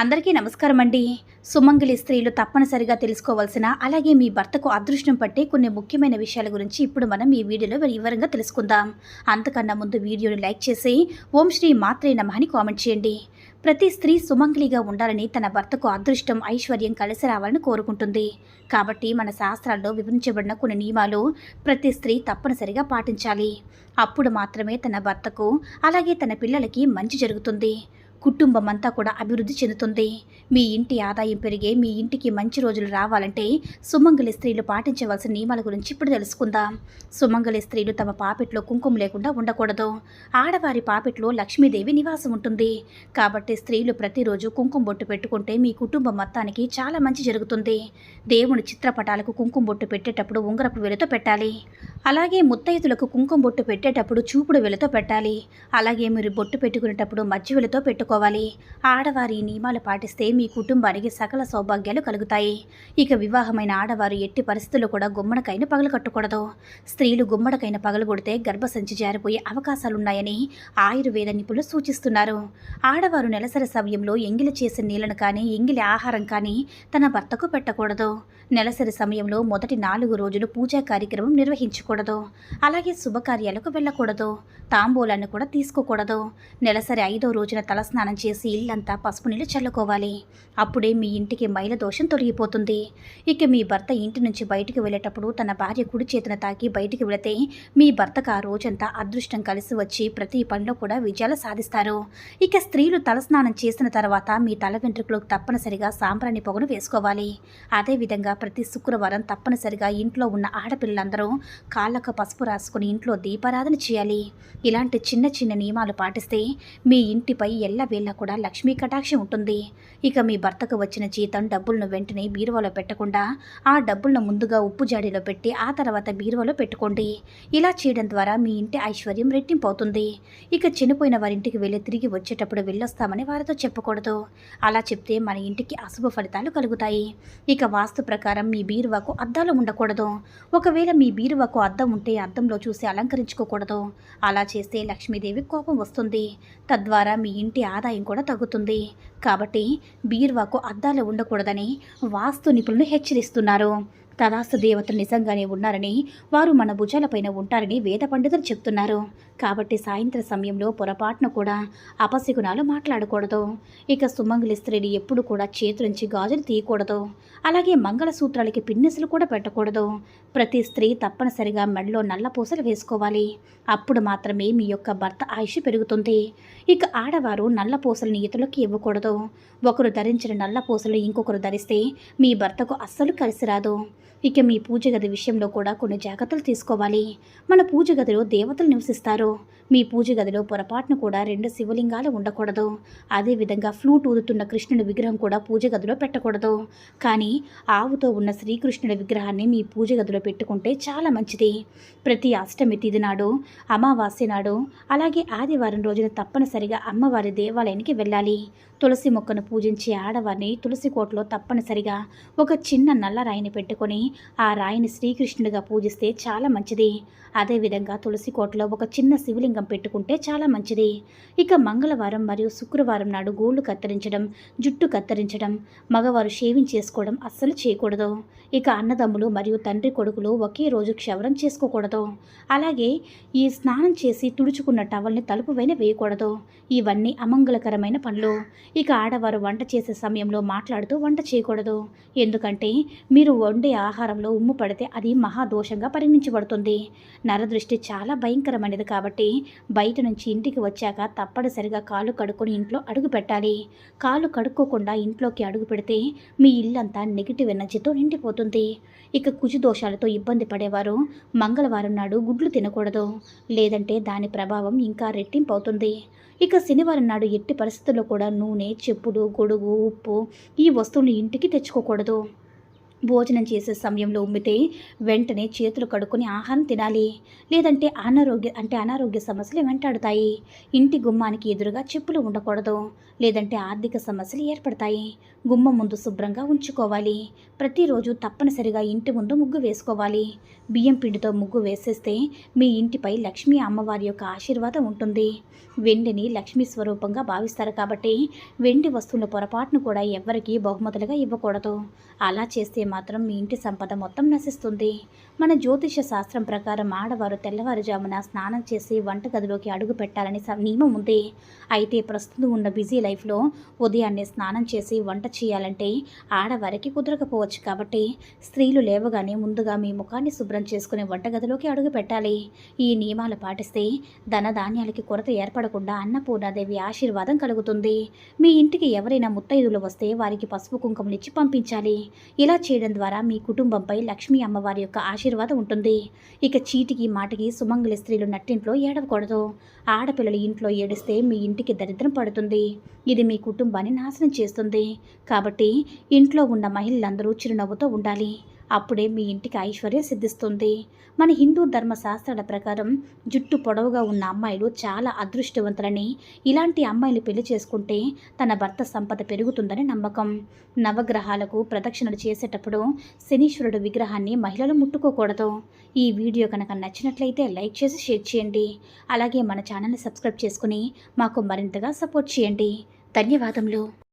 అందరికీ నమస్కారం అండి సుమంగళి స్త్రీలు తప్పనిసరిగా తెలుసుకోవాల్సిన అలాగే మీ భర్తకు అదృష్టం పట్టే కొన్ని ముఖ్యమైన విషయాల గురించి ఇప్పుడు మనం ఈ వీడియోలో వివరంగా తెలుసుకుందాం. అంతకన్నా ముందు వీడియోని లైక్ చేసి ఓం శ్రీ మాత్రే నమః అని కామెంట్ చేయండి. ప్రతి స్త్రీ సుమంగళిగా ఉండాలని తన భర్తకు అదృష్టం ఐశ్వర్యం కలిసి రావాలని కోరుకుంటుంది. కాబట్టి మన శాస్త్రాల్లో వివరించబడిన కొన్ని నియమాలు ప్రతి స్త్రీ తప్పనిసరిగా పాటించాలి. అప్పుడు మాత్రమే తన భర్తకు అలాగే తన పిల్లలకి మంచి జరుగుతుంది. కుటుంబం అంతా కూడా అభివృద్ధి చెందుతుంది. మీ ఇంటి ఆదాయం పెరిగే మీ ఇంటికి మంచి రోజులు రావాలంటే సుమంగళి స్త్రీలు పాటించవలసిన నియమాల గురించి ఇప్పుడు తెలుసుకుందాం. సుమంగళి స్త్రీలు తమ పాపెట్లో కుంకుమ లేకుండా ఉండకూడదు. ఆడవారి పాపెట్లో లక్ష్మీదేవి నివాసం ఉంటుంది. కాబట్టి స్త్రీలు ప్రతిరోజు కుంకుమ బొట్టు పెట్టుకుంటే మీ కుటుంబం మొత్తానికి చాలా మంచి జరుగుతుంది. దేవుని చిత్రపటాలకు కుంకుమ బొట్టు పెట్టేటప్పుడు ఉంగరపు వెలుతో పెట్టాలి. అలాగే ముత్తైదులకు కుంకుమ బొట్టు పెట్టేటప్పుడు చూపుడు వెలుతో పెట్టాలి. అలాగే మీరు బొట్టు పెట్టుకునేటప్పుడు మధ్య వెలుతో పెట్టుకోవాలి ఆడవారి నియమాలు పాటిస్తే మీ కుటుంబానికి సకల సౌభాగ్యాలు కలుగుతాయి. ఇక వివాహమైన ఆడవారు ఎట్టి పరిస్థితుల్లో కూడా గుమ్మడికైన పగలు కట్టకూడదు స్త్రీలు గుమ్మడికైన పగలు కొడితే గర్భసంచి జారిపోయే అవకాశాలున్నాయని ఆయుర్వేద నిపుణులు సూచిస్తున్నారు. ఆడవారు నెలసరి సమయంలో ఎంగిలి చేసిన నీళ్ళను కానీ ఎంగిలి ఆహారం కానీ తన భర్తకు పెట్టకూడదు. నెలసరి సమయంలో మొదటి నాలుగు రోజులు పూజా కార్యక్రమం నిర్వహించకూడదు. అలాగే శుభకార్యాలకు వెళ్ళకూడదు. తాంబూలాన్ని కూడా తీసుకోకూడదు. నెలసరి ఐదో రోజున తలస్నానం చేసి ఇల్లంతా పసుపు నీళ్ళు చల్లుకోవాలి. అప్పుడే మీ ఇంటికి మైల దోషం తొలగిపోతుంది. ఇక మీ భర్త ఇంటి నుంచి బయటికి వెళ్ళేటప్పుడు తన భార్య కుడి చేతిన తాకి బయటికి వెళితే మీ భర్తకు ఆ రోజంతా అదృష్టం కలిసి వచ్చి ప్రతి పనిలో కూడా విజయాలు సాధిస్తారు. ఇక స్త్రీలు తలస్నానం చేసిన తర్వాత మీ తల వెంట్రుకలు తప్పనిసరిగా సాంబ్రాణి పొగను వేసుకోవాలి. అదేవిధంగా ప్రతి శుక్రవారం తప్పనిసరిగా ఇంట్లో ఉన్న ఆడపిల్లలందరూ కాళ్ళకు పసుపు రాసుకుని ఇంట్లో దీపారాధన చేయాలి. ఇలాంటి చిన్న చిన్న నియమాలు పాటిస్తే మీ ఇంటిపై ఎల్లవేళ కూడా లక్ష్మీ కటాక్షం ఉంటుంది. ఇక మీ భర్తకు వచ్చిన జీతం డబ్బులను వెంటనే బీరువాలో పెట్టకుండా ఆ డబ్బులను ముందుగా ఉప్పు జాడీలో పెట్టి ఆ తర్వాత బీరువాలో పెట్టుకోండి. ఇలా చేయడం ద్వారా మీ ఇంటి ఐశ్వర్యం రెట్టింపు అవుతుంది ఇక చనిపోయిన వారింటికి వెళ్ళి తిరిగి వచ్చేటప్పుడు వెళ్ళొస్తామని వారితో చెప్పకూడదు. అలా చెప్తే మన ఇంటికి అశుభ ఫలితాలు కలుగుతాయి. ఇక వాస్తు ప్రకారం మీ బీరువాకు అద్దాలు ఉండకూడదు. ఒకవేళ మీ బీరువాకు అద్దం ఉంటే అద్దంలో చూసి అలంకరించుకోకూడదు. అలా చేస్తే లక్ష్మీదేవి కోపం వస్తుంది. తద్వారా మీ ఇంటి ఆదాయం కూడా తగ్గుతుంది. కాబట్టి బీరువాకు అద్దాలు ఉండకూడదని వాస్తు నిపుణులు హెచ్చరిస్తున్నారు. తదాస్తు దేవతలు నిజంగానే ఉన్నారని వారు మన భుజాలపైన ఉంటారని వేద పండితులు చెప్తున్నారు. కాబట్టి సాయంత్ర సమయంలో పొరపాటున కూడా అపశకునాలు మాట్లాడకూడదు. ఇక సుమంగళి స్త్రీని ఎప్పుడు కూడా చేతులుంచి గాజులు తీయకూడదు. అలాగే మంగళసూత్రాలకి పిన్నెసులు కూడా పెట్టకూడదు. ప్రతి స్త్రీ తప్పనిసరిగా మెడలో నల్ల పూసలు వేసుకోవాలి. అప్పుడు మాత్రమే మీ యొక్క భర్త ఆయుష్ పెరుగుతుంది. ఇక ఆడవారు నల్ల పూసలను ఇతరులకు ఇవ్వకూడదు. ఒకరు ధరించిన నల్ల పూసలు ఇంకొకరు ధరిస్తే మీ భర్తకు అస్సలు కలిసి రాదు. ఇక మీ పూజ గది విషయంలో కూడా కొన్ని జాగ్రత్తలు తీసుకోవాలి. మన పూజ గదిలో దేవతలు నివసిస్తారు. మీ పూజ గదిలో పొరపాటును కూడా రెండు శివలింగాలు ఉండకూడదు. అదేవిధంగా ఫ్లూట్ ఊదుతున్న కృష్ణుడి విగ్రహం కూడా పూజ గదిలో పెట్టకూడదు. కానీ ఆవుతో ఉన్న శ్రీకృష్ణుడి విగ్రహాన్ని మీ పూజ గదిలో పెట్టుకుంటే చాలా మంచిది. ప్రతి అష్టమి తిథి నాడు అమావాస్య నాడు అలాగే ఆదివారం రోజున తప్పనిసరిగా అమ్మవారి దేవాలయానికి వెళ్ళాలి. తులసి మొక్కను పూజించే ఆడవారిని తులసి కోటలో తప్పనిసరిగా ఒక చిన్న నల్ల రాయిని పెట్టుకొని ఆ రాయిని శ్రీకృష్ణుడిగా పూజిస్తే చాలా మంచిది. అదేవిధంగా తులసి కోటలో ఒక చిన్న శివలింగం పెట్టుకుంటే చాలా మంచిది. ఇక మంగళవారం మరియు శుక్రవారం నాడు గోళ్ళు కత్తిరించడం జుట్టు కత్తిరించడం మగవారు షేవింగ్ చేసుకోవడం అస్సలు చేయకూడదు. ఇక అన్నదమ్ములు మరియు తండ్రి కొడుకులు ఒకే రోజు క్షవరం చేసుకోకూడదు. అలాగే ఈ స్నానం చేసి తుడుచుకున్న టవల్ని తలుపు పైన వేయకూడదు. ఇవన్నీ అమంగళకరమైన పనులు. ఇక ఆడవారు వంట చేసే సమయంలో మాట్లాడుతూ వంట చేయకూడదు. ఎందుకంటే మీరు వండే ఆహారం ఆహారంలో ఉమ్ము పడితే అది మహాదోషంగా పరిగణించబడుతుంది నరదృష్టి చాలా భయంకరమైనది కాబట్టి బయట నుంచి ఇంటికి వచ్చాక తప్పనిసరిగా కాళ్ళు కడుక్కొని ఇంట్లో అడుగు పెట్టాలి. కాళ్ళు కడుక్కోకుండా ఇంట్లోకి అడుగు పెడితే మీ ఇల్లంతా నెగిటివ్ ఎనర్జీతో నిండిపోతుంది. ఇక కుజు దోషాలతో ఇబ్బంది పడేవారు మంగళవారం నాడు గుడ్లు తినకూడదు. లేదంటే దాని ప్రభావం ఇంకా రెట్టింపు అవుతుంది ఇక శనివారం నాడు ఎట్టి పరిస్థితుల్లో కూడా నూనె చెప్పులు గొడుగు ఉప్పు ఈ వస్తువులు ఇంటికి తెచ్చుకోకూడదు. భోజనం చేసే సమయంలో ఉమ్మితే వెంటనే చేతులు కడుక్కొని ఆహారం తినాలి. లేదంటే అనారోగ్య అంటే అనారోగ్య సమస్యలు వెంటాడుతాయి. ఇంటి గుమ్మానికి ఎదురుగా చెప్పులు ఉండకూడదు. లేదంటే ఆర్థిక సమస్యలు ఏర్పడతాయి. గుమ్మం ముందు శుభ్రంగా ఉంచుకోవాలి. ప్రతిరోజు తప్పనిసరిగా ఇంటి ముందు ముగ్గు వేసుకోవాలి. బియ్యం పిండితో ముగ్గు వేసేస్తే మీ ఇంటిపై లక్ష్మీ అమ్మవారి యొక్క ఆశీర్వాదం ఉంటుంది. వెండిని లక్ష్మీ స్వరూపంగా భావిస్తారు కాబట్టి వెండి వస్తువుల పొరపాటును కూడా ఎవ్వరికీ బహుమతులుగా ఇవ్వకూడదు. అలా చేస్తే మాత్రం మీ ఇంటి సంపద మొత్తం నశిస్తుంది. మన జ్యోతిష శాస్త్రం ప్రకారం ఆడవారు తెల్లవారుజామున స్నానం చేసి వంటగదిలోకి అడుగు పెట్టాలని స- నియమం ఉంది. అయితే ప్రస్తుతం ఉన్న బిజీ లైఫ్లో ఉదయాన్నే స్నానం చేసి వంట చేయాలంటే ఆడవారికి కుదరకపోవచ్చు కాబట్టి స్త్రీలు లేవగానే ముందుగా మీ ముఖాన్ని శుభ్రం చేసుకునే వంటగదిలోకి అడుగు పెట్టాలి. ఈ నియమాలు పాటిస్తే ధనధాన్యాలకి కొరత ఏర్పడకుండా అన్నపూర్ణాదేవి ఆశీర్వాదం కలుగుతుంది. మీ ఇంటికి ఎవరైనా ముత్తైదులు వస్తే వారికి పసుపు కుంకుమనిచ్చి పంపించాలి. ఇలా చేయడం ద్వారా మీ కుటుంబంపై లక్ష్మీ అమ్మవారి యొక్క ఆశీర్వాదం ఉంటుంది. ఇక చీటికి మాటకి సుమంగళి స్త్రీలు నట్టింట్లో ఏడవకూడదు. ఆడపిల్లలు ఇంట్లో ఏడిస్తే మీ ఇంటికి దరిద్రం పడుతుంది. ఇది మీ కుటుంబాన్ని నాశనం చేస్తుంది. కాబట్టి ఇంట్లో ఉన్న మహిళలందరూ చిరునవ్వుతో ఉండాలి. అప్పుడే మీ ఇంటికి ఐశ్వర్యం సిద్ధిస్తుంది. మన హిందూ ధర్మ శాస్త్రాల ప్రకారం జుట్టు పొడవుగా ఉన్న అమ్మాయిలు చాలా అదృష్టవంతులని. ఇలాంటి అమ్మాయిలు పెళ్ళి చేసుకుంటే తన భర్త సంపద పెరుగుతుందని నమ్మకం. నవగ్రహాలకు ప్రదక్షిణలు చేసేటప్పుడు శనీశ్వరుడు విగ్రహాన్ని మహిళలు ముట్టుకోకూడదు. ఈ వీడియో కనుక నచ్చినట్లయితే లైక్ చేసి షేర్ చేయండి. అలాగే మన ఛానల్ని సబ్స్క్రైబ్ చేసుకుని మాకు మరింతగా సపోర్ట్ చేయండి. ధన్యవాదములు.